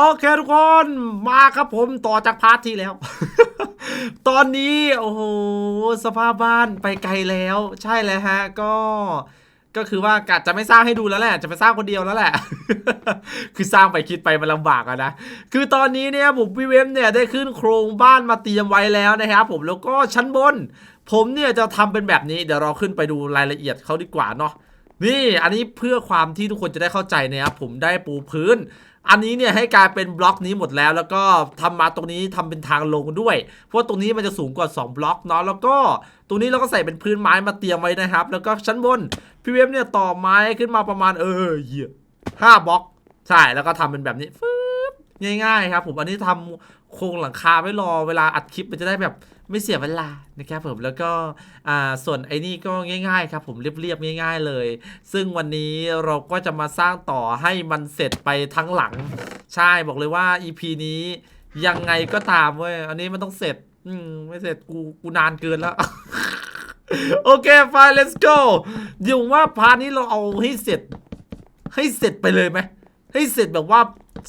อเคทุกคนมาครับผมต่อจากพาร์ทที่แล้ว ตอนนี้ โอ้โห สภาพบ้านไปไกลแล้ว ใช่แล้วฮะ ก็ก็คือว่ากะจะไม่สร้างให้ดูแล้วแหละ จะไปสร้างคนเดียวแล้วแหละ คือสร้างไปคิดไปมันลำบากอะนะ คือตอนนี้เนี่ยผมพี่เวมเนี่ยได้ขึ้นโครงบ้านมาเตรียมไว้แล้วนะครับผมแล้วก็ชั้นบน ผมเนี่ยจะทำเป็นแบบนี้เดี๋ยวเราขึ้นไปดูรายละเอียดเขาดีกว่าเนาะนี่อันนี้เพื่อความที่ทุกคนจะได้เข้าใจนะครับผมได้ปูพื้น อันนี้เนี่ยให้กลายเป็นบล็อกนี้หมดแล้ว แล้วก็ทำมาตรงนี้ทำเป็นทางลงด้วย เพราะว่าตรงนี้มันจะสูงกว่า 2 บล็อกเนาะแล้วก็ตรงนี้เราก็ใส่เป็นพื้นไม้มาเตรียมไว้นะครับ แล้วก็ชั้นบนพี่เวฟเนี่ยต่อไม้ขึ้นมาประมาณเออเหี้ยห้าบล็อก ใช่แล้วก็ทำเป็นแบบนี้ฟึบ ง่ายๆครับผมอันนี้ทำโครงหลังคาไว้รอเวลาอัดคลิปมันจะได้แบบไม่เสียเวลานะครับผมแล้วก็อ่าส่วนไอ้นี่ก็ง่ายๆครับผมเรียบๆง่าย ๆเลย ซึ่งวันนี้เราก็จะมาสร้างต่อให้มันเสร็จไปทั้งหลัง ใช่บอกเลยว่า EP นี้ยังไงก็ตามเว้ยอันนี้มันต้องเสร็จอืมไม่เสร็จกูกูนานเกินแล้วโอเคไป let's go เดี๋ยวว่าพาร์ทนี้เราเอาให้เสร็จ ให้เสร็จไปเลยไหมให้เสร็จแบบว่า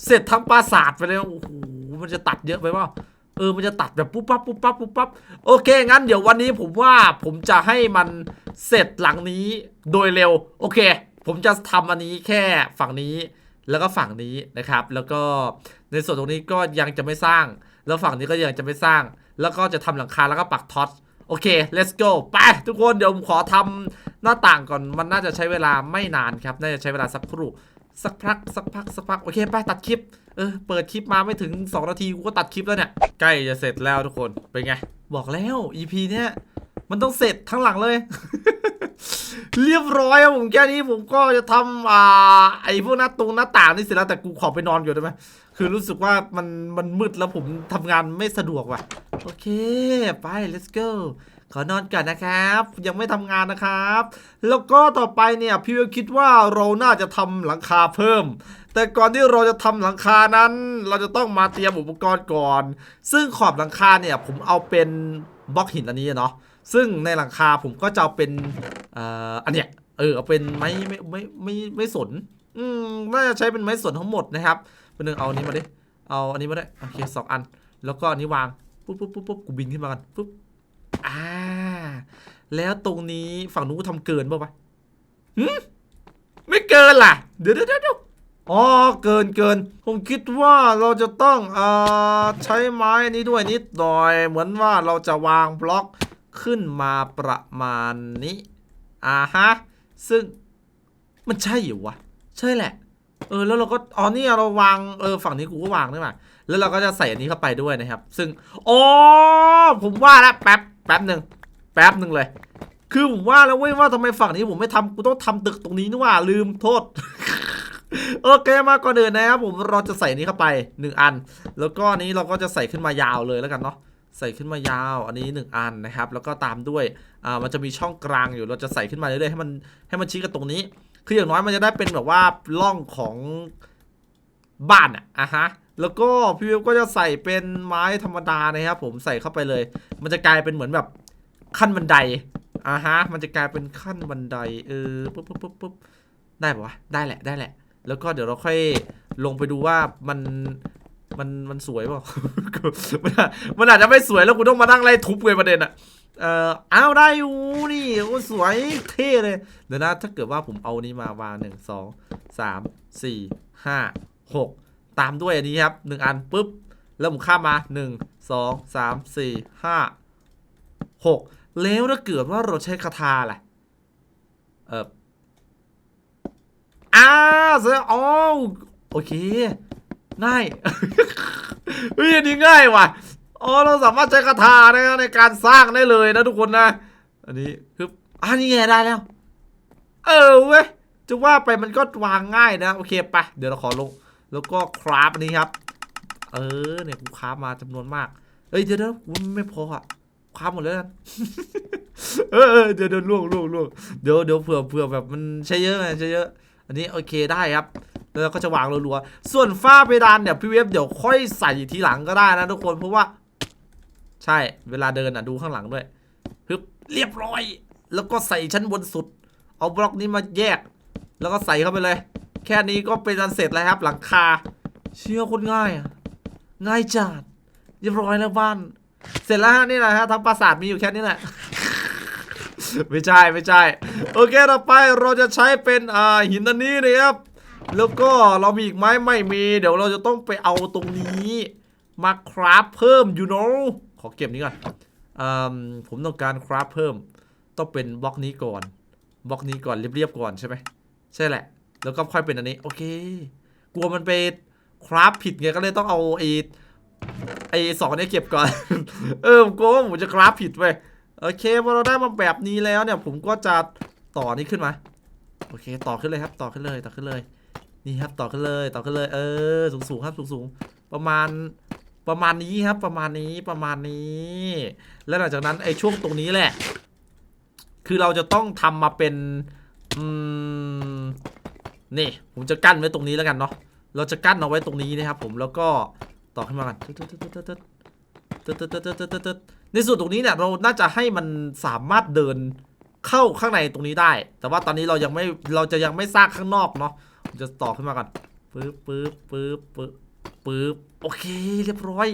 เสร็จทั้งปราสาทไปเลยโอ้โหมันจะตัดเยอะไปว่าเออมันจะตัดแบบปุ๊บปั๊บปุ๊บปั๊บปุ๊บปั๊บโอเค งั้นเดี๋ยววันนี้ผมว่าผมจะให้มันเสร็จหลังนี้โดยเร็ว โอเค ผมจะทำอันนี้แค่ฝั่งนี้แล้วก็ฝั่งนี้นะครับ แล้วก็ในส่วนตรงนี้ก็ยังจะไม่สร้าง แล้วฝั่งนี้ก็ยังจะไม่สร้าง แล้วก็จะทำหลังคาแล้วก็ปักท็อตโอเค let's go ไปทุกคนเดี๋ยวผมขอทำหน้าต่างก่อนมันน่าจะใช้เวลาไม่นานครับ น่าจะใช้เวลาสักครู่ สักพักสักพักสักพักโอเคไปตัดคลิป เออเปิดคลิปมาไม่ถึง 2 นาทีกูก็ตัดคลิปแล้วเนี่ย ใกล้จะเสร็จแล้วทุกคน เป็นไง บอกแล้ว EP เนี้ยมันต้องเสร็จทั้งหลังเลย เรียบร้อยครับผมแค่นี้ผมก็จะทำอ่าไอ้พวกหน้าตรงหน้าต่างนี่เสร็จแล้วแต่กูขอไปนอนก่อนได้ไหมคือรู้สึกว่ามันมันมืดแล้วผมทำงานไม่สะดวกว่ะ โอเค ไป let's go ขอนอนก่อนนะครับ ยังไม่ทำงานนะครับ แล้วก็ต่อไปเนี่ยพี่วิวคิดว่าเราน่าจะทำหลังคาเพิ่ม แต่ก่อนที่เราจะทำหลังคานั้น เราจะต้องมาเตรียมอุปกรณ์ก่อน ซึ่งขอบหลังคาเนี่ยผมเอาเป็นบล็อกหินอันนี้เนาะซึ่งในหลังคาผมก็จะเอาเป็นอันเนี้ยเออเอาเป็นไม้ไม่ไม่ไม่ไม่สน อืมน่าจะใช้เป็นไม้สนทั้งหมดนะครับเป็นหนึ่งเอาอันนี้มาดิเอาอันนี้มาได้โอเคสองอัน แล้วก็อันนี้วางปุ๊บปุ๊บปุ๊บปุ๊บกูบินขึ้นมากันปุ๊บ อ่า แล้วตรงนี้ฝั่งนู้นทำเกินป่าวะหืมไม่เกินล่ะ เดี๋ยวเดี๋ยวเดี๋ยวอ๋อ เกินเกิน ผมคิดว่าเราจะต้องเอ่อใช้ไม้นี้ด้วยนิดหน่อย เหมือนว่าเราจะวางบล็อกขึ้นมาประมาณนี้ อ่าฮะ ซึ่งมันใช่อยู่วะ ใช่แหละ เออ แล้วเราก็ อ๋อ นี่เราวาง เออ ฝั่งนี้กูก็วางได้วยมแล้วเราก็จะใส่อันนี้เข้าไปด้วยนะครับ ซึ่ง อ๋อ ผมว่าแล้วแป๊บ แป๊บหนึ่งแป๊บหนึ่งเลย คือผมว่าแล้วเว้ยว่าทำไมฝั่งนี้ผมไม่ทำกูต้องทำตึกตรงนี้นี่ว่าลืมโทษ โอเคมาก่อนอื่นนะครับผมเราจะใส่นี้เข้าไปหนึ่งอัน แล้วก็นี้เราก็จะใส่ขึ้นมายาวเลยแล้วกันเนาะใส่ขึ้นมายาว อันนี้หนึ่งอันนะครับ แล้วก็ตามด้วยอ่ามันจะมีช่องกลางอยู่ เราจะใส่ขึ้นมาเรื่อยๆให้มันให้มันชี้กับตรงนี้ คืออย่างน้อยมันจะได้เป็นแบบว่าร่องของบ้านอะอะฮะ แล้วก็พี่วิวก็จะใส่เป็นไม้ธรรมดานะครับผมใส่เข้าไปเลย มันจะกลายเป็นเหมือนแบบขั้นบันไดอะฮะ มันจะกลายเป็นขั้นบันไดเออปุ๊บปุ๊บปุ๊บปุ๊บได้ปะวะได้แหละได้แหละ แล้วก็เดี๋ยวเราค่อยลงไปดูว่ามันมันมันสวยเปล่ามันอาจมันอาจจะไม่สวยแล้วกูต้องมานั่งไล่ทุบเลยประเด็นอะเอ่ออ้าวได้อยู่นี่โอ้สวยเท่เลยเดี๋ยวนะถ้าเกิดว่าผมเอานี้มาวางหนึ่งสองสามสี่ห้าหก ตามด้วยอันนี้ครับหนึ่งอันปุ๊บแล้วผมข้ามมาหนึ่งสองสามสี่ห้าหกแล้วถ้าเกิดว่าเราใช้คาถาล่ะเอออ้าวเสืออ๋อโอเคง่ายเฮ้ยอันนี้ง่ายว่ะอ๋อเราสามารถใช้คาถานะในการสร้างได้เลยนะทุกคนนะ อันนี้คืออ่านี่ไงได้แล้ว เออเว้ยจะว่าไปมันก็วางง่ายนะ โอเคไปเดี๋ยวเราขอลง แล้วก็คราฟนี้ครับ เออเนี่ยกูคราฟมาจำนวนมาก เอ้ยเดี๋ยวเดี๋ยวกูไม่พออะคราฟหมดแล้วกันเออเออเดี๋ยวเดี๋ยวล่วงล่วงล่วงเดี๋ยวเดี๋ยวเผื่อเผื่อแบบมันใช้เยอะไงใช้เยอะ อันนี้โอเคได้ครับแล้วก็จะวางรัวๆ ส่วนฝ้าเพดานเนี่ยพี่เวฟเดี๋ยวค่อยใส่ทีหลังก็ได้นะทุกคนเพราะว่า ใช่เวลาเดินอะดูข้างหลังด้วยฮึบเรียบร้อย แล้วก็ใส่ชั้นบนสุด เอาบล็อกนี้มาแยก แล้วก็ใส่เข้าไปเลย แค่นี้ก็เป็นอันเสร็จแล้วครับ หลังคา เชี่ยโคนง่ายอะง่ายจัดเรียบร้อยแล้วบ้าน เสร็จแล้วนี่แหละฮะทั้งปราสาทมีอยู่แค่นี้แหละไม่ใช่ไม่ใช่ โอเคต่อไปเราจะใช้เป็นอ่าหินอันนี้นะครับ แล้วก็เรามีอีกไหมไม่มี เดี๋ยวเราจะต้องไปเอาตรงนี้ มาคราฟเพิ่ม you know ขอเก็บนี้ก่อนอผมต้องการคราฟเพิ่ม ต้องเป็นบล็อกนี้ก่อนบล็อกนี้ก่อนเรียบๆก่อนใช่ไหมใช่แหละ แล้วก็ค่อยเป็นอันนี้ โอเค กลัวมันไปคราฟผิดไงก็เลยต้องเอาไอ้ไอ้สองนี้เก็บก่อน เออผมกลัวว่าผมจะคราฟผิดไปโอเคพอเราได้มาแบบนี้แล้วเนี่ย ผมก็จะต่อนี้ขึ้นมาโอเค ต่อขึ้นเลยครับ ต่อขึ้นเลย ต่อขึ้นเลย นี่ครับ ต่อขึ้นเลย ต่อขึ้นเลย เออ สูงสูงครับ สูงสูงประมาณ ประมาณนี้ครับ ประมาณนี้ ประมาณนี้ แล้วหลังจากนั้นไอ้ช่วงตรงนี้แหละ คือเราจะต้องทำมาเป็น อืม นี่ผมจะกั้นไว้ตรงนี้แล้วกันเนาะเราจะกั้นเอาไว้ตรงนี้นะครับผมแล้วก็ต่อขึ้นมากันในส่วนตรงนี้เนี่ยเราน่าจะให้มันสามารถเดินเข้าข้างในตรงนี้ได้ แต่ว่าตอนนี้เรายังไม่เราจะยังไม่สร้างข้างนอกเนาะผมจะต่อขึ้นมากันปึ๊บปึ๊บปึ๊บปึ๊บปึ๊บโอเคเรียบร้อย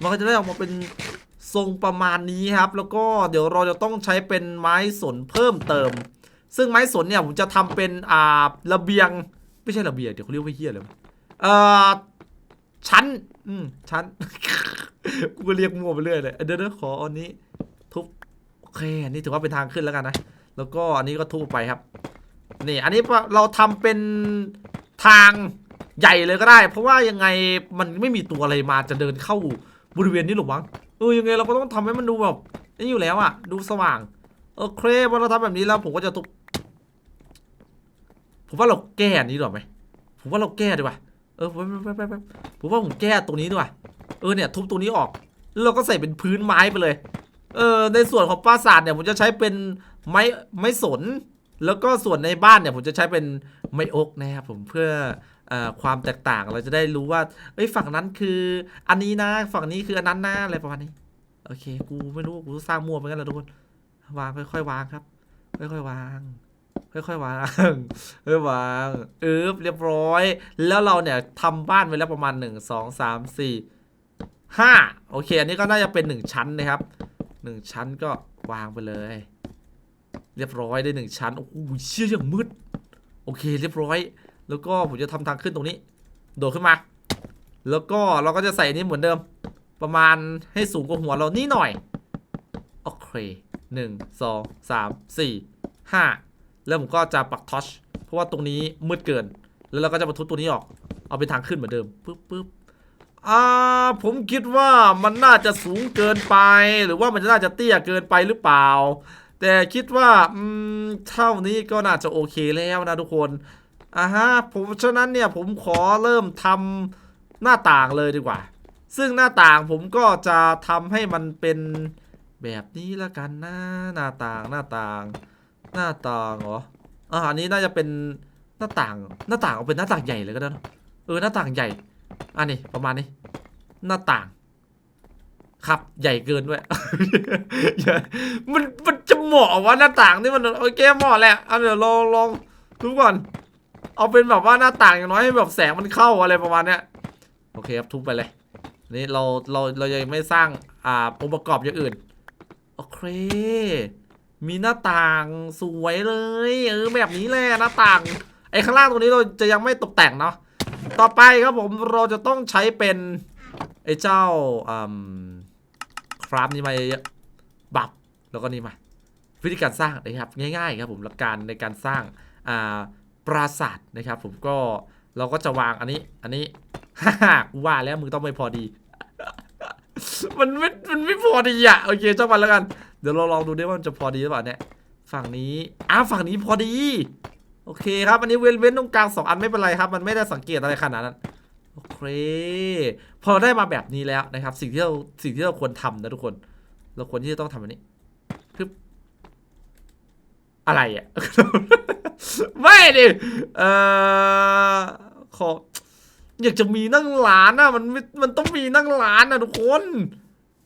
มันก็จะได้ออกมาเป็นทรงประมาณนี้ครับ แล้วก็เดี๋ยวเราจะต้องใช้เป็นไม้สนเพิ่มเติม ซึ่งไม้สนเนี่ยผมจะทำเป็นอ่าระเบียงไม่ใช่ระเบียงเดี๋ยวเขาเรียกว่าเฮียเลยเอ่อชั้นอืมชั้นกูก็เรียกมั่วไปเรื่อยเลยเดี๋ยวขออันนี้ทุบโอเคอันนี้ถือว่าเป็นทางขึ้นแล้วกันนะแล้วก็อันนี้ก็ทุบไปครับนี่อันนี้เราทำเป็นทางใหญ่เลยก็ได้ เพราะว่ายังไงมันไม่มีตัวอะไรมาจะเดินเข้าบริเวณนี้หรอกมั้งเออยังไงเราก็ต้องทำให้มันดูแบบนี่อยู่แล้วอะดูสว่างโอเคพอเราทำแบบนี้แล้วผมก็จะทุบ ผมว่าเราแก้อันนี้ดีกว่าไหมผมว่าเราแก้ดีกว่าเออไปไปไปไปผมว่าผมแก้ตรงนี้ดีกว่าเออเนี่ยทุบตรงนี้ออกแล้วเราก็ใส่เป็นพื้นไม้ไปเลย เออในส่วนของปราสาทเนี่ยผมจะใช้เป็นไม้ไม้สน แล้วก็ส่วนในบ้านเนี่ยผมจะใช้เป็นไม้อกนะครับผมเพื่อความแตกต่างเราจะได้รู้ว่าเอ้ยฝั่งนั้นคืออันนี้นะ ฝั่งนี้คืออันนั้นนะอะไรประมาณนี้โอเค กูไม่รู้กูสร้างมั่วไปกันแล้วทุกคนวางค่อยๆวางครับ ค่อยๆวาง ค่อยๆวางค่อยวางอึ๊บเรียบร้อย แล้วเราเนี่ยทำบ้านไว้แล้วประมาณหนึ่งสองสามสี่ห้าโอเค อันนี้ก็น่าจะเป็นหนึ่งชั้นนะครับหนึ่งชั้นก็วางไปเลย เรียบร้อยได้หนึ่งชั้น โอ้โหเชี่ยอย่างมืด โอเคเรียบร้อย แล้วก็ผมจะทำทางขึ้นตรงนี้ โดดขึ้นมา แล้วก็เราก็จะใส่นนี้เหมือนเดิม ประมาณให้สูงกว่าหัวเรานี่หน่อย โอเคหนึ่งสองสามสี่ห้า แล้วผมก็จะปักทอชเพราะว่าตรงนี้มืดเกิน แล้วเราก็จะมาทุบตัวนี้ออก เอาเป็นทางขึ้นเหมือนเดิมปึ๊บปึ๊บอ่าผมคิดว่ามันน่าจะสูงเกินไป หรือว่ามันน่าจะเตี้ยเกินไปหรือเปล่า แต่คิดว่าอืมเท่านี้ก็น่าจะโอเคแล้วนะทุกคนอ่าฮะผมฉะนั้นเนี่ยผมขอเริ่มทำหน้าต่างเลยดีกว่า ซึ่งหน้าต่างผมก็จะทำให้มันเป็นแบบนี้ละกันนะหน้าต่างหน้าต่าง หน้าต่างเหรออ่าอันนี้น่าจะเป็นหน้าต่าง หน้าต่างเอาเป็นหน้าต่างใหญ่เลยก็ได้เนอะเออหน้าต่างใหญ่ อันนี้ประมาณนี้ หน้าต่าง ครับใหญ่เกินด้วยมันมันจะเหมาะวะหน้าต่างนี่มันโอเคเหมาะแหละเอาเดี๋ยวลองลองดูก่อน เอาเป็นแบบว่าหน้าต่างอย่างน้อยให้แบบแสงมันเข้าอะไรประมาณเนี้ยโอเคครับทุบไปเลยนี่เราเราเรายังไม่สร้างอ่าองค์ประกอบอย่างอื่นโอเค มีหน้าต่างสวยเลย เออแบบนี้แหละหน้าต่างไอ้ข้างล่างตรงนี้เราจะยังไม่ตกแต่งเนาะต่อไปครับผมเราจะต้องใช้เป็นไอ้เจ้าอืมคราฟนี่มาเยอะบับแล้วก็นี่มาวิธีการสร้างนะครับ ง่ายๆครับผมหลักการในการสร้างอ่าปราสาทนะครับ ผมก็เราก็จะวางอันนี้ อันนี้ฮ่าว่าแล้วมึงต้องไม่พอดี มันไม่มันไม่พอดีอะโอเคเจ้ามันแล้วกัน เดี๋ยวเราลองดูดิว่ามันจะพอดีหรือเปล่าเนี่ย ฝั่งนี้อ้าวฝั่งนี้พอดี โอเคครับ อันนี้เว้นเว้นตรงกลางสองอันไม่เป็นไรครับ มันไม่ได้สังเกตอะไรขนาดนั้น โอเค พอได้มาแบบนี้แล้วนะครับ สิ่งที่เราสิ่งที่เราควรทำนะทุกคน เราควรที่จะต้องทำอันนี้คืออะไรอะ ไม่ดิเอ่อขออยากจะมีนั่งร้านอะ มันม่มันต้องมีนั่งร้านอะทุกคน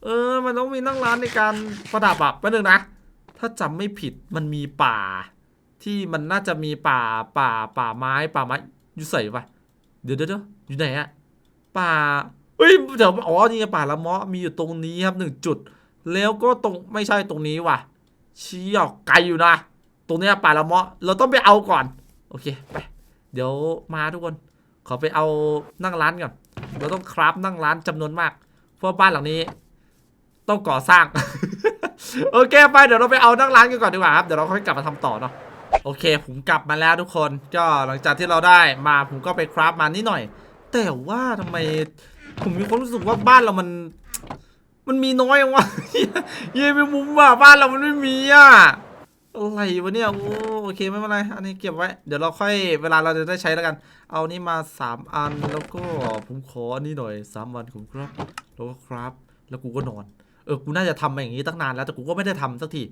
เออ มันต้องมีนั่งร้านในการประดับอะแป๊บนึงนะ ถ้าจำไม่ผิดมันมีป่า ที่มันน่าจะมีป่าป่าป่าไม้ป่าไม้อยู่ใส่ปะเดี๋ยวเดี๋ยวเดี๋ยวอยู่ไหนอะป่าเฮ้ยเดี๋ยวอ๋อนี่ป่าละเมาะมีอยู่ตรงนี้ครับหนึ่งจุด แล้วก็ตรงไม่ใช่ตรงนี้ว่ะเชี่ยไกลอยู่นะ ตรงนี้ป่าละเมาะ เราต้องไปเอาก่อน โอเคไป เดี๋ยวมาทุกคน ขอไปเอานั่งร้านก่อน เราต้องคราฟนั่งร้านจำนวนมาก เพราะบ้านหลังนี้ ต้องก่อสร้าง โอเคไปเดี๋ยวเราไปเอานั่งร้านกันก่อนดีกว่าครับเดี๋ยวเราค่อยกลับมาทำต่อเนาะโอเค ผมกลับมาแล้วทุกคนก็หลังจากที่เราได้มาผมก็ไปคราฟมานิดหน่อย แต่ว่าทำไม ผมมีความรู้สึกว่าบ้านเรามัน มันมีน้อยจังวะเย้ไปมุมว่ะบ้านเรามันไม่มีอะอะไรวะเนี่ยโอ้โอเคไม่เป็นไรอันนี้เก็บไว้ เดี๋ยวเราค่อยเวลาเราจะได้ใช้แล้วกัน เอานี่มาสามอันแล้วก็ผมขออันนี้หน่อยสามวันผมครับ แล้วก็ครับ แล้วกูก็นอน เออกูน่าจะทำมาอย่างนี้ตั้งนานแล้วแต่กูก็ไม่ได้ทำสักที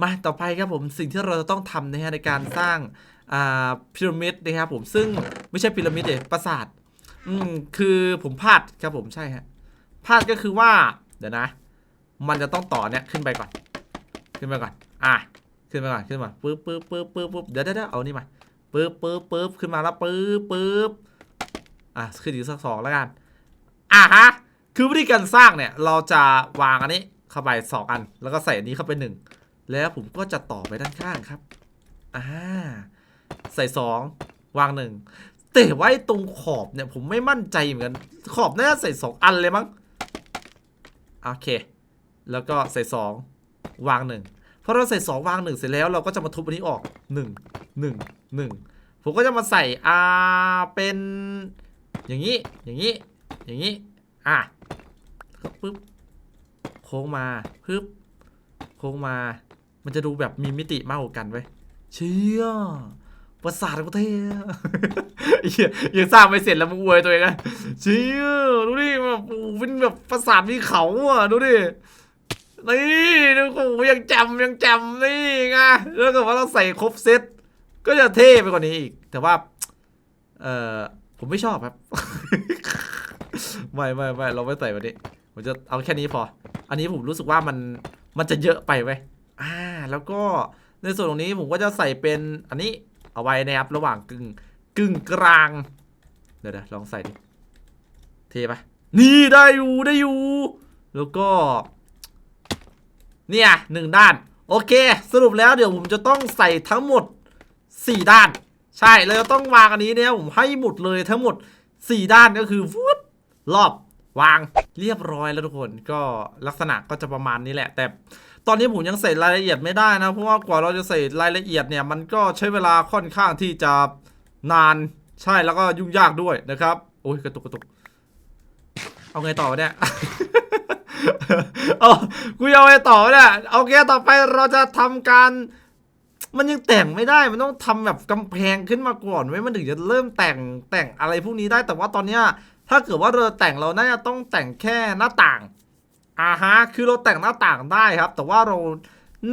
มาต่อไปครับผมสิ่งที่เราจะต้องทำนะฮะในการสร้างอ่าพีระมิดนะครับผมซึ่งไม่ใช่พีระมิดเดปราสาทอืมคือผมพลาดครับผมใช่ฮะพลาดก็คือว่าเดี๋ยวนะ มันจะต้องต่อเนี่ยขึ้นไปก่อน ขึ้นไปก่อน อะขึ้นไปก่อนขึ้นมาปึ๊บปึ๊บปึ๊บปึ๊บปึ๊บเดี๋ยวเดี๋ยวเดี๋ยวเอานี่มาปึ๊บปึ๊บปึ๊บขึ้นมาแล้วปึ๊บปึ๊บอะขึ้นอีกสักสองแล้วกันอะฮะ คือวิธีการสร้างเนี่ย เราจะวางอันนี้เข้าไปสองอัน แล้วก็ใส่อันนี้เข้าไปหนึ่งแล้วผมก็จะต่อไปด้านข้างครับ อ่า ใส่สองวางหนึ่งแต่ว่าไอ้ตรงขอบเนี่ย ผมไม่มั่นใจเหมือนกัน ขอบน่าจะใส่สองอันเลยมั้ง โอเค แล้วก็ใส่สองวางหนึ่งพอเราใส่สองวางหนึ่งเสร็จแล้วเราก็จะมาทุบอันนี้ออกหนึ่งหนึ่งหนึ่งผมก็จะมาใส่ อ่า เป็น อย่างนี้ อย่างนี้ อย่างนี้ อะ ปึ๊บโค้งมาปึ๊บโค้งมา มันจะดูแบบมีมิติมากกว่ากันไว้ยเชี่ยประสาทกูเท่ยังสร้างไม่เสร็จแล้วมึงอวยตัวเองนะเชี่ยดูดิแบบโอ้เป็นแบบประสาทมีเขาอะดูดินี่ดูโอ้โหยังจำยังจำนี่ไงแล้วก็ว่าเราใส่ครบเซตก็จะเท่ไปกว่านี้อีก แต่ว่า เออผมไม่ชอบครับ ไม่ไม่ไม่เราไม่ใส่วันนี้ ผมจะเอาแค่นี้พอ อันนี้ผมรู้สึกว่ามันมันจะเยอะไปไว้ยอ่า แล้วก็ในส่วนตรงนี้ผมก็จะใส่เป็นอันนี้เอาไว้นะครับระหว่างกึ่งกึ่งกลาง เดี๋ยวเดี๋ยวลองใส่ดิเทปะนี่ได้อยู่ได้อยู่ แล้วก็ เนี่ยหนึ่งด้าน โอเค สรุปแล้วเดี๋ยวผมจะต้องใส่ทั้งหมด 4 ด้าน ใช่เราจะต้องวางอันนี้เนี่ยผมให้หมดเลยทั้งหมด 4 ด้านก็คือวุบรอบ วางเรียบร้อยแล้วทุกคนก็ลักษณะก็จะประมาณนี้แหละ แต่ตอนนี้ผมยังใส่รายละเอียดไม่ได้นะ เพราะว่ากว่าเราจะใส่รายละเอียดเนี่ย มันก็ใช้เวลาค่อนข้างที่จะนานใช่แล้วก็ยุ่งยากด้วยนะครับโอ้ยกระตุกกระตุกเอาไงต่อเนี่ยเอากูเอาไงต่อเนี่ยโอเคต่อไปเราจะทำการมันยังแต่งไม่ได้ มันต้องทำแบบกำแพงขึ้นมาก่อนไว้มันถึงจะเริ่มแต่งแต่งอะไรพวกนี้ได้ แต่ว่าตอนเนี้ย ถ้าเกิดว่าเราแต่งเราน่าจะต้องแต่งแค่หน้าต่างอ่าฮะคือเราแต่งหน้าต่างได้ครับ แต่ว่าเรา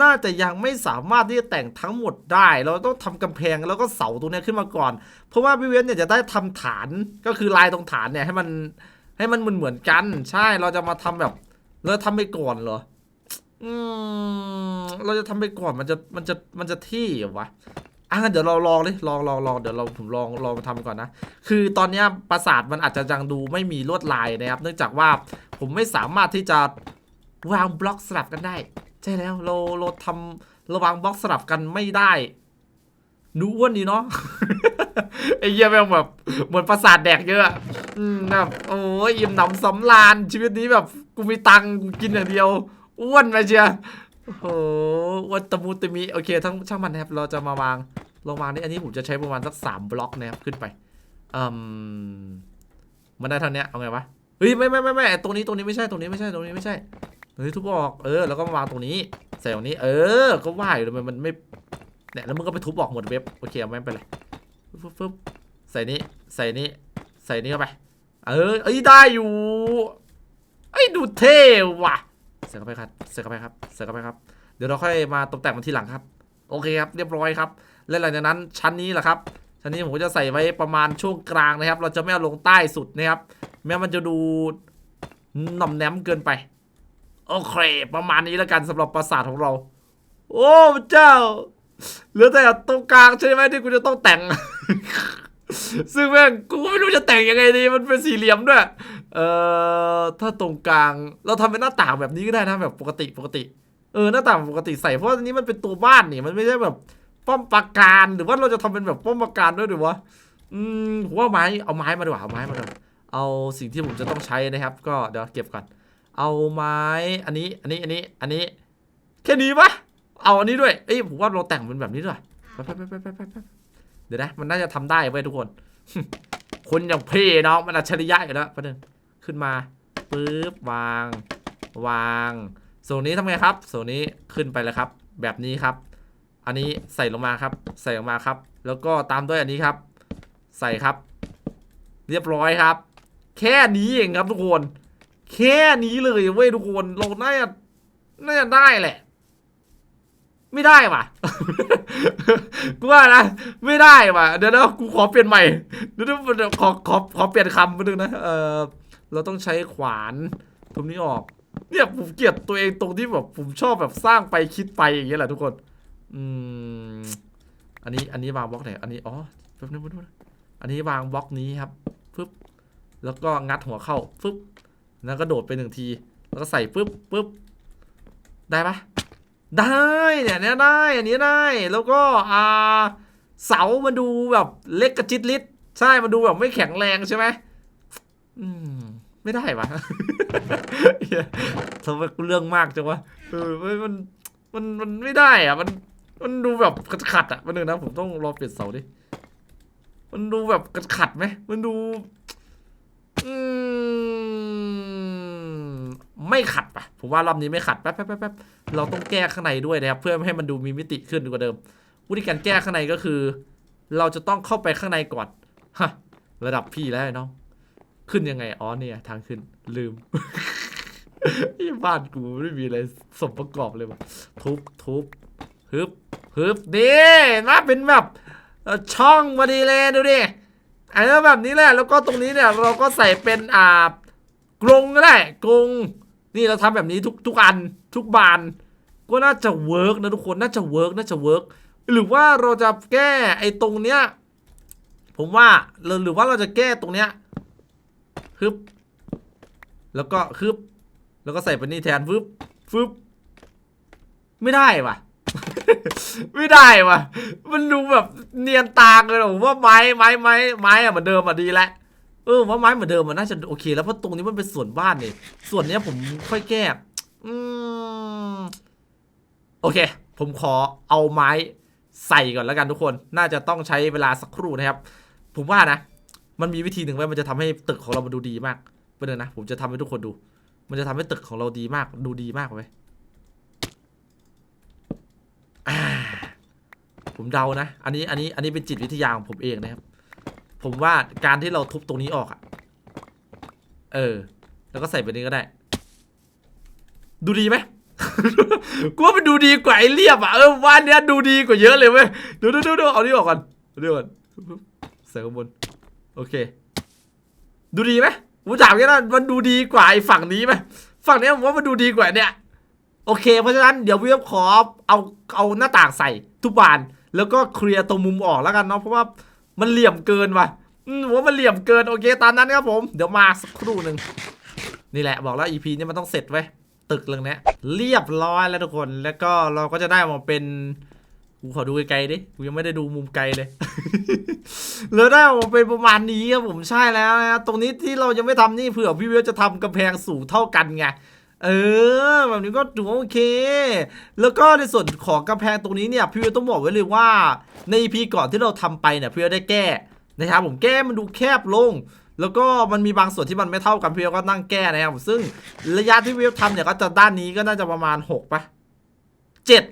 น่าจะยังไม่สามารถที่จะแต่งทั้งหมดได้ เราต้องทำกำแพงแล้วก็เสาตรงเนี้ยขึ้นมาก่อน เพราะว่าพี่เวนเนี่ยจะได้ทำฐานก็คือลายตรงฐานเนี่ยให้มันให้มันเหมือนเหมือนกัน ใช่เราจะมาทำแบบเราทำไปก่อนเหรออืมเราจะทำไปก่อนมันจะมันจะมันจะที่เหรอวะ อะเดี๋ยวเราลองเลยลองลองลองเดี๋ยวเราผมลองลองทำก่อนนะ คือตอนนี้ปราสาทมันอาจจะยังดูไม่มีลวดลายนะครับ เนื่องจากว่าผมไม่สามารถที่จะวางบล็อกสลับกันได้ ใช่แล้วเราเราทำเราวางบล็อกสลับกันไม่ได้ดูอ้วนดีเนาะไอ้เหี้ยแม่งแบบเหมือนปราสาทแดกเยอะอะอืมแบบโอ้ยอิ่มหนำสำราญชีวิตนี้แบบกูมีตังกูกินอย่างเดียว อ้วนไปเชีย โอ้โหวนตะมูตะมีโอเค ทั้งช่างมันนะครับเราจะมาวางลงวางนี่อันนี้ผมจะใช้ประมาณสักสามบล็อกนะครับขึ้นไปอืมมันได้เท่านี้เอาไงวะเฮ้ยไม่ไม่ไม่ไม่ตรงนี้ตรงนี้ไม่ใช่ตรงนี้ไม่ใช่ตรงนี้ไม่ใช่ตรงนี้ทุบออกเออแล้วก็มาวางตรงนี้ใส่ตรงนี้ เออ ก็ว่าอยู่ทำไมมันไม่เนี่ยแล้วมึงก็ไปทุบออกหมดเว็บโอเคเอาไม่เป็นไรฟึบฟึบใส่นี้ใส่นี้ใส่นี้เข้าไป เออเอ้ยได้อยู่เอ้ดูเท่ว่ะ เสร็จเข้าไปครับ เสร็จเข้าไปครับ เสร็จเข้าไปครับ เดี๋ยวเราค่อยมาตกแต่งมันทีหลังครับ โอเคครับ เรียบร้อยครับ และหลังจากนั้นชั้นนี้แหละครับ ชั้นนี้ผมจะใส่ไว้ประมาณช่วงกลางนะครับ เราจะไม่เอาลงใต้สุดนะครับ แม้มันจะดูหน่อมแนมเกินไป โอเค ประมาณนี้แล้วกันสำหรับปราสาทของเรา โอ้เจ้า เหลือแต่ตรงกลางใช่ไหมที่กูจะต้องแต่งซึ่งแม่งกูไม่รู้จะแต่งยังไงดี มันเป็นสี่เหลี่ยมด้วย เอ่อถ้าตรงกลางเราทำเป็นหน้าต่างแบบนี้ก็ได้นะแบบปกติปกติเออหน้าต่างปกติใส่เพราะว่าอันนี้มันเป็นตัวบ้านนี่มันไม่ใช่แบบป้อมปราการหรือว่าเราจะทำเป็นแบบป้อมปราการด้วยหรือวะอืมผมว่าไม้เอาไม้มาดีกว่าเอาไม้มาดีกว่าเอาสิ่งที่ผมจะต้องใช้นะครับ ก็เดี๋ยวเก็บก่อนเอาไม้อันนี้อันนี้อันนี้อันนี้แค่นี้ปะเอาอันนี้ด้วยเอ้ยผมว่าเราแต่งเป็นแบบนี้ด้วยแป๊บแป๊บแป๊บแป๊บแป๊บแป๊บเดี๋ยวนะมันน่าจะทำได้เว้ยทุกคน คนอย่างพี่น้องมันอัจฉริยะอยู่แล้วประเด็น ขึ้นมาปึ๊บวาง วางส่วนนี้ทำไงครับส่วนนี้ขึ้นไปเลยครับ แบบนี้ครับ อันนี้ใส่ลงมาครับ ใส่ลงมาครับ แล้วก็ตามด้วยอันนี้ครับ ใส่ครับ เรียบร้อยครับ แค่นี้เองครับทุกคน แค่นี้เลยเว้ยทุกคนเราน่าจะน่าจะได้แหละ ไม่ได้ว่ะกูว่านะไม่ได้ว่ะเดี๋ยวนะกูขอเปลี่ยนใหม่เดี๋ยวเดี๋ยวขอขอขอเปลี่ยนคำมาดึงนะเออ เราต้องใช้ขวานตรงนี้ออก เนี่ยผมเกลียดตัวเองตรงที่แบบผมชอบแบบสร้างไปคิดไปอย่างเงี้ยแหละทุกคนอืมอันนี้อันนี้วางบล็อกไหนอันนี้อ๋อแป๊บนึงแป๊บนึงอันนี้วางบล็อกนี้ครับปึ๊บแล้วก็งัดหัวเข้าปึ๊บแล้วก็โดดไปหนึ่งที แล้วก็ใส่ปึ๊บปึ๊บได้ปะได้เนี่ยเนี่ยได้อันนี้ได้แล้วก็อ่าเสามันดูแบบเล็กกระจิตลิดใช่มันดูแบบไม่แข็งแรงใช่ไหมอืม ไม่ได้ปะเหี้ยทำไมกูเรื่องมากจังวะเออมันมันมันไม่ได้อะมันมันดูแบบขัดขัดๆอะมันหนึ่งนะผมต้องรอเปลี่ยนเสาดิมันดูแบบขัดขัดไหมมันดูอืมไม่ขัดปะผมว่ารอบนี้ไม่ขัดแป๊บแป๊บแป๊บแป๊บเราต้องแก้ข้างในด้วยนะครับ เพื่อให้มันดูมีมิติขึ้นกว่าเดิม วิธีการแก้ข้างในก็คือ เราจะต้องเข้าไปข้างในก่อนฮะระดับพี่แล้วไอ้น้อง ขึ้นยังไง อ๋อเนี่ย ทางขึ้นลืมไอ้บ้านกูไม่มีอะไรสมประกอบเลยว่ะทุบทุบฮึบฮึบนี่มาเป็นแบบช่องมาดีเลยดูดิอันนี้แบบนี้แหละ แล้วก็ตรงนี้เนี่ย เราก็ใส่เป็นอ่ากรงก็ได้กรงนี่เราทำแบบนี้ทุกทุกอันทุกบาน ก็น่าจะเวิร์กนะทุกคนน่าจะเวิร์กน่าจะเวิร์กหรือว่าเราจะแก้ไอ้ตรงเนี้ยผมว่าหรือว่าเราจะแก้ตรงเนี้ย ฮึบ แล้วก็ฮึบ แล้วก็ใส่ไปนี่แทนฟึบฟึบ ไม่ได้ว่ะ ไม่ได้ว่ะ มันดูแบบเนียนตาเลยผมว่าไม้ไม้ไม้ไม้อะเหมือนเดิมอะดีแล้วเออว่าไม้เหมือนเดิมมันน่าจะโอเค แล้วเพราะตรงนี้มันเป็นส่วนบ้านนี่ส่วนเนี้ยผมค่อยแก้อืมโอเค ผมขอเอาไม้ใส่ก่อนแล้วกันทุกคน น่าจะต้องใช้เวลาสักครู่นะครับ ผมว่านะ มันมีวิธีหนึ่งไว้มันจะทำให้ตึกของเรามันดูดีมากเป็นเลยนะ ผมจะทำให้ทุกคนดู มันจะทำให้ตึกของเราดีมาก ดูดีมากเลยอ่าผมเดานะ อันนี้ อันนี้ อันนี้เป็นจิตวิทยาของผมเองนะครับ ผมว่าการที่เราทุบตรงนี้ออกอะเออ แล้วก็ใส่ไปนี้ก็ได้ ดูดีไหมกูว่ามันดูดีกว่าไอ้เรียบอะเออว่านเนี้ยดูดีกว่าเยอะเลยเว้ย ดูดูดูดูเอานี่ออกก่อนเอานี่ก่อนใส่ข้างบน เค ดูดีไหมผมถามแค่นั้นมันดูดีกว่าไอ้ฝั่งนี้ไหมฝั่งนี้ผมว่ามันดูดีกว่าเนี่ย โอเค เพราะฉะนั้นเดี๋ยวพี่ขอเอาเอาหน้าต่างใส่ทุกบาน แล้วก็เคลียร์ตรงมุมออกแล้วกันเนาะเพราะว่ามันเหลี่ยมเกินว่ะผมว่ามันเหลี่ยมเกินโอเคตามนั้นครับผมเดี๋ยวมาสักครู่หนึ่งนี่แหละบอกแล้ว EP นี้มันต้องเสร็จไว้ตึกเรื่องนี้เรียบร้อยแล้วทุกคนแล้วก็เราก็จะได้มาเป็น กูขอดูไกลๆดิ กูยังไม่ได้ดูมุมไกลเลย แล้วได้ออกมาเป็นประมาณนี้ครับผมใช่แล้วนะ ตรงนี้ที่เรายังไม่ทำนี่เผื่อพี่เวลจะทำกำแพงสูงเท่ากันไง เออแบบนี้ก็ถือว่าโอเค แล้วก็ในส่วนของกำแพงตรงนี้เนี่ยพี่เวลต้องบอกไว้เลยว่า ใน EP ก่อนที่เราทำไปเนี่ยพี่เวลได้แก้นะครับผมแก้มันดูแคบลงแล้วก็มันมีบางส่วนที่มันไม่เท่ากันพี่เวลก็นั่งแก้นะครับซึ่งระยะที่พี่เวลทำเนี่ยก็จะด้านนี้ก็น่าจะประมาณ6ปะเจ็ด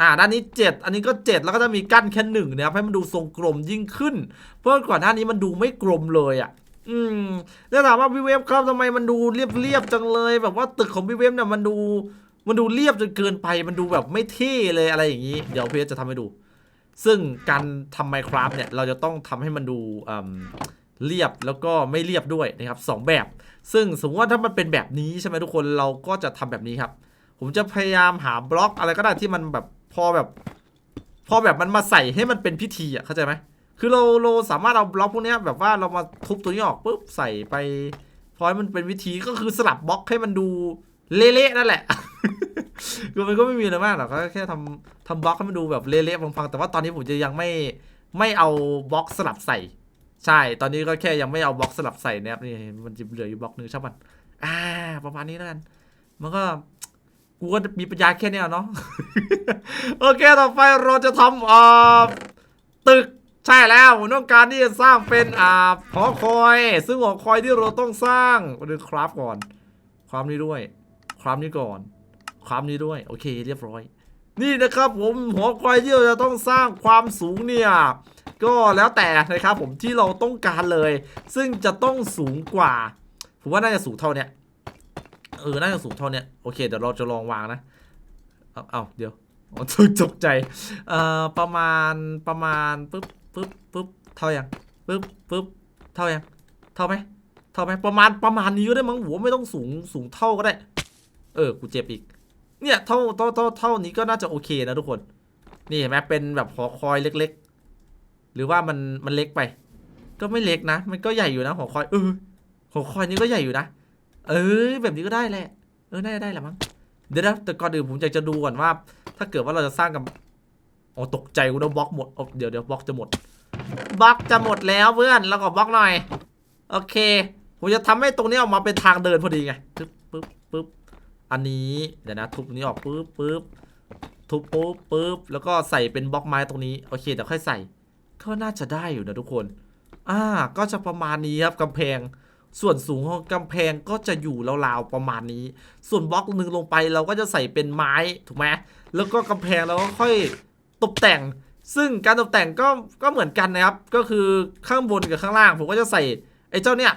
อ่าด้านนี้ 7 อันนี้ก็ 7 แล้วก็จะมีกั้นแค่หนึ่งนะครับให้มันดูทรงกลมยิ่งขึ้น เพราะก่อนหน้านี้มันดูไม่กลมเลยอะอืมแล้วถามว่าพี่เวฟครับทำไมมันดูเรียบๆจังเลย แบบว่าตึกของพี่เวฟเนี่ยมันดูมันดูเรียบจนเกินไป มันดูแบบไม่เท่เลยอะไรอย่างนี้ เดี๋ยวพี่เวฟจะทำให้ดู ซึ่งการทำ Minecraft เนี่ยเราจะต้องทำให้มันดูอืมเรียบแล้วก็ไม่เรียบด้วยนะครับสองแบบ ซึ่งสมมติว่าถ้ามันเป็นแบบนี้ใช่ไหมทุกคนเราก็จะทำแบบนี้ครับ ผมจะพยายามหาบล็อกอะไรก็ได้ที่มันแบบ พอแบบ พอแบบมันมาใส่ให้มันเป็นพิธีอะเข้าใจไหมคือเราเราสามารถเอาบล็อกพวกเนี้ยแบบว่าเรามาทุบตัวนี้ออกปุ๊บใส่ไปพอให้มันเป็นวิธีก็คือสลับบล็อกให้มันดูเละๆนั่นแหละคือมันก็ไม่มีอะไรมากหรอกก็แค่ทำทำบล็อกให้มันดูแบบเละๆพังๆแต่ว่าตอนนี้ผมจะยังไม่ไม่เอาบล็อกสลับใส่ ใช่ ตอนนี้ก็แค่ยังไม่เอาบล็อกสลับใส่นะครับนี่มันจะเหลืออยู่บล็อกนึงใช่ปะอ่า ประมาณนี้แล้วกัน มันก็ กูก็มีปัญญาแค่เนี้ยเนาะโอเคต่อไปเราจะทำอ่าตึกใช่แล้วผมต้องการที่จะสร้างเป็นอ่าหอคอย ซึ่งหอคอยที่เราต้องสร้างเดี๋ยวคราฟก่อน ความนี้ด้วย ความนี้ก่อน ความนี้ด้วย โอเค เรียบร้อย นี่นะครับผมหอคอยที่เราจะต้องสร้างความสูงเนี่ยก็แล้วแต่นะครับผมที่เราต้องการเลย ซึ่งจะต้องสูงกว่า ผมว่าน่าจะสูงเท่าเนี้ย เออ น่าจะสูงเท่าเนี้ยโอเค เดี๋ยวเราจะลองวางนะ เอาเอาเดี๋ยวอ๋อตกตกใจเอ่อประมาณประมาณปึ๊บปึ๊บปึ๊บเท่ายังปึ๊บปึ๊บเท่ายังเท่าไหมเท่าไหมประมาณประมาณนี้ก็ได้มั้งหัวไม่ต้องสูงสูงเท่าก็ได้ เออ กูเจ็บอีก เนี่ยเท่าเท่าเท่าเท่านี้ก็น่าจะโอเคนะทุกคน นี่เห็นไหมเป็นแบบหอคอยเล็ก ๆ หรือว่ามันมันเล็กไป ก็ไม่เล็กนะ มันก็ใหญ่อยู่นะหอคอยเออหอคอยนี้ก็ใหญ่อยู่นะ เออแบบนี้ก็ได้แหละ เออน่าจะได้แหละมั้ง เดี๋ยวนะแต่ก่อนอื่นผมอยากจะดูก่อนว่า ถ้าเกิดว่าเราจะสร้างกับอ๋อตกใจกูนะบล็อกหมดเดี๋ยวเดี๋ยวบล็อกจะหมด บล็อกจะหมดแล้วเพื่อนแล้วก็บล็อกหน่อย โอเค ผมจะทำให้ตรงนี้ออกมาเป็นทางเดินพอดีไง ปึ๊บปึ๊บปึ๊บอันนี้เดี๋ยวนะทุบนี้ออกปึ๊บปึ๊บทุบปุ๊บปึ๊บแล้วก็ใส่เป็นบล็อกไม้ตรงนี้ โอเคเดี๋ยวค่อยใส่ ก็น่าจะได้อยู่นะทุกคน อ่า ก็จะประมาณนี้ครับกำแพง ส่วนสูงของกำแพงก็จะอยู่ราวๆประมาณนี้ ส่วนบล็อกหนึ่งลงไปเราก็จะใส่เป็นไม้ถูกไหมแล้วก็กำแพงเราก็ค่อยตกแต่ง ซึ่งการตกแต่งก็ก็เหมือนกันนะครับ ก็คือข้างบนกับข้างล่าง ผมก็จะใส่ไอ้เจ้าเนี่ย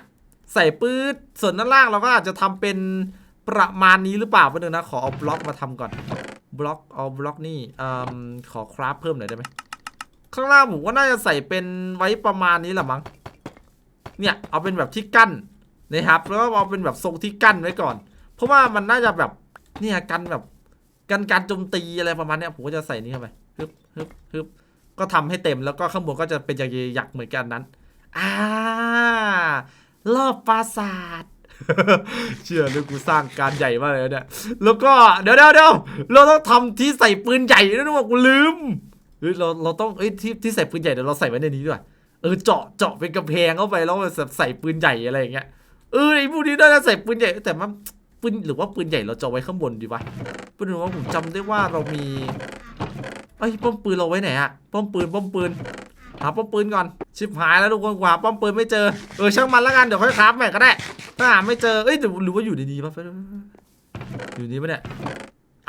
ใส่ปื๊ดส่วนด้านล่างเราก็อาจจะทำเป็นประมาณนี้หรือเปล่าประเด็นงนะขอเอาบล็อกมาทำก่อนบล็อกเอาบล็อกนี่อืมขอคราฟเพิ่มหน่อยได้ไหมข้างล่างผมก็น่าจะใส่เป็นไว้ประมาณนี้แหละมั้ง เนี่ยเอาเป็นแบบที่กั้นนะครับแล้วก็เอาเป็นแบบทรงที่กั้นไว้ก่อน เพราะว่ามันน่าจะแบบเนี่ยกันแบบกันการโจมตีอะไรประมาณเนี้ยผมก็จะใส่นี่เข้าไปฮึบฮึบฮึบก็ทำให้เต็มแล้วก็ข้างบนก็จะเป็นอย่างยักษ์เหมือนกันนั้นอ่ารอบปราสาทเชื่อเลยกูสร้างการใหญ่มากเลยเนี่ย แล้วก็เดี๋ยวเดี๋ยวเดี๋ยวเราต้องทำที่ใส่ปืนใหญ่ด้วยนะว่ากูลืมเฮ้ยเราเราต้องเอ้ยที่ที่ใส่ปืนใหญ่เดี๋ยวเราใส่ไว้ในนี้ด้วย เออเจาะเจาะเป็นกำแพงเข้าไปแล้วแบบใส่ปืนใหญ่อะไรอย่างเงี้ยเออไอ้พวกนี้น่าจะใส่ปืนใหญ่แต่มันปืนหรือว่าปืนใหญ่เราจะเอาไว้ข้างบนดีวะปืนหรือว่าผมจำได้ว่าเรามีไอ้ป้อมปืนเราไว้ไหนอะป้อมปืนป้อมปืนหาป้อมปืนก่อนชิบหายแล้วทุกคนกว่าป้อมปืนไม่เจอเออช่างมันแล้วกันเดี๋ยวค่อยคราฟใหม่ก็ได้ถ้าหาไม่เจอเอ้ยหรือหรือว่าอยู่ดีๆปะอยู่ดีปะเนี่ย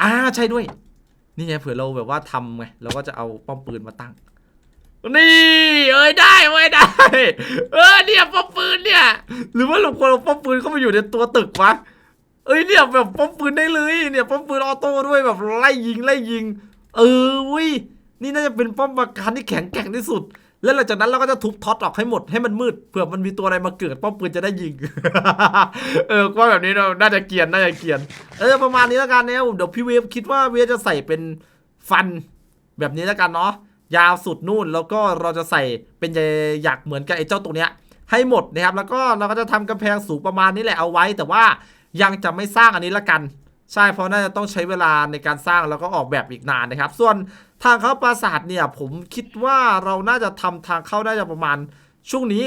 อ่าใช่ด้วย นี่ไงเผื่อเราแบบว่าทำไงเราก็จะเอาป้อมปืนมาตั้ง นี่เอ้ยได้เว้ยได้ เออเนี่ยป้อมปืนเนี่ย หรือว่าเราควรเอาป้อมปืนเข้ามาอยู่ในตัวตึกวะเอ้ยเนี่ยแบบป้อมปืนได้เลยเนี่ยป้อมปืนออโต้ด้วยแบบไล่ยิงไล่ยิง เออวินี่น่าจะเป็นป้อมปราการที่แข็งแกร่งที่สุด แล้วหลังจากนั้นเราก็จะทุบท็อตออกให้หมดให้มันมืดเผื่อมันมีตัวอะไรมาเกิดป้อมปืนจะได้ยิง เออว่าแบบนี้เราน่าจะเกียนน่าจะเกียน เออประมาณนี้แล้วกันเนี่ยเดี๋ยวพี่เวฟคิดว่าเวฟจะใส่เป็นฟันแบบนี้แล้วกันเนาะ ยาวสุดนู่น แล้วก็เราจะใส่เป็นอยากเหมือนกับไอ้เจ้าตัวเนี้ยให้หมดนะครับ แล้วก็เราก็จะทำกำแพงสูงประมาณนี้แหละเอาไว้ แต่ว่ายังจะไม่สร้างอันนี้ละกัน ใช่เพราะน่าจะต้องใช้เวลาในการสร้างแล้วก็ออกแบบอีกนานนะครับ ส่วนทางเข้าปราสาทเนี่ย ผมคิดว่าเราน่าจะทำทางเข้าได้ประมาณช่วงนี้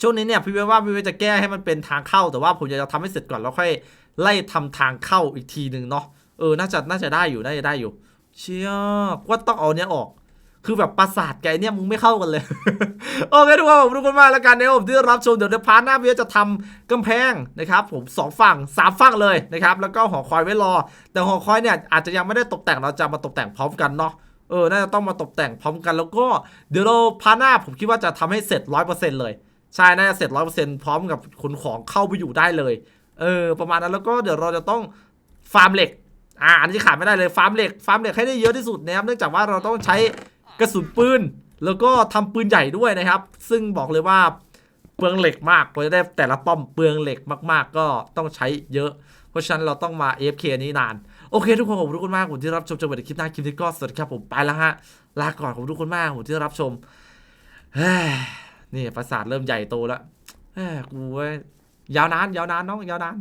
ช่วงนี้เนี่ยพี่เวว่าพี่เวจะแก้ให้มันเป็นทางเข้า แต่ว่าผมอยากจะทำให้เสร็จก่อนแล้วค่อยไล่ทำทางเข้าอีกทีหนึ่งเนาะเออน่าจะน่าจะได้อยู่น่าจะได้อยู่ เชี่ยว่าต้องเอาเนี้ยออก คือแบบประสาทไก่เนี่ยมึงไม่เข้ากันเลย โอเคทุกคนขอบคุณทุกคนมากแล้วกันนะครับผมที่รับชมเดี๋ยวในพาร์ทหน้าเบียจะทำกำแพงนะครับผมสองฝั่งสามฝั่งเลยนะครับแล้วก็หอคอยไว้รอ แต่หอคอยเนี่ยอาจจะยังไม่ได้ตกแต่งเราจะมาตกแต่งพร้อมกันเนาะเออน่าจะต้องมาตกแต่งพร้อมกันแล้วก็เดี๋ยวเราพาร์ทหน้าผมคิดว่าจะทำให้เสร็จร้อยเปอร์เซ็นต์เลยใช่น่าจะเสร็จร้อยเปอร์เซ็นต์พร้อมกับขนของเข้าไปอยู่ได้เลย เออ ประมาณนั้นแล้วก็เดี๋ยวเราจะต้องฟาร์มเหล็ก อ่า อันนี้ขาดไม่ได้เลยฟาร์มเหล็ก ฟาร์มเหล็กให้ได้เยอะที่สุดนะครับ เนื่องจากว่าเราต้องใช้ กระสุนปืน แล้วก็ทำปืนใหญ่ด้วยนะครับ ซึ่งบอกเลยว่าเปลืองเหล็กมากกว่าจะได้แต่ละป้อมเปลืองเหล็กมาก ๆ ก็ต้องใช้เยอะ เพราะฉะนั้นเราต้องมา AFK นี้นาน โอเค ทุกคนขอบคุณทุกคนมากผมที่รับชมจนจบในคลิปหน้าคลิปนี้ก็สวัสดีครับผมไปแล้วฮะลาก่อนขอบคุณทุกคนมากผมที่รับชมเฮ้ยนี่ปราสาทเริ่มใหญ่โตแล้วเฮ้ยกูเว้ยยาวนานยาวนานน้องยาวนาน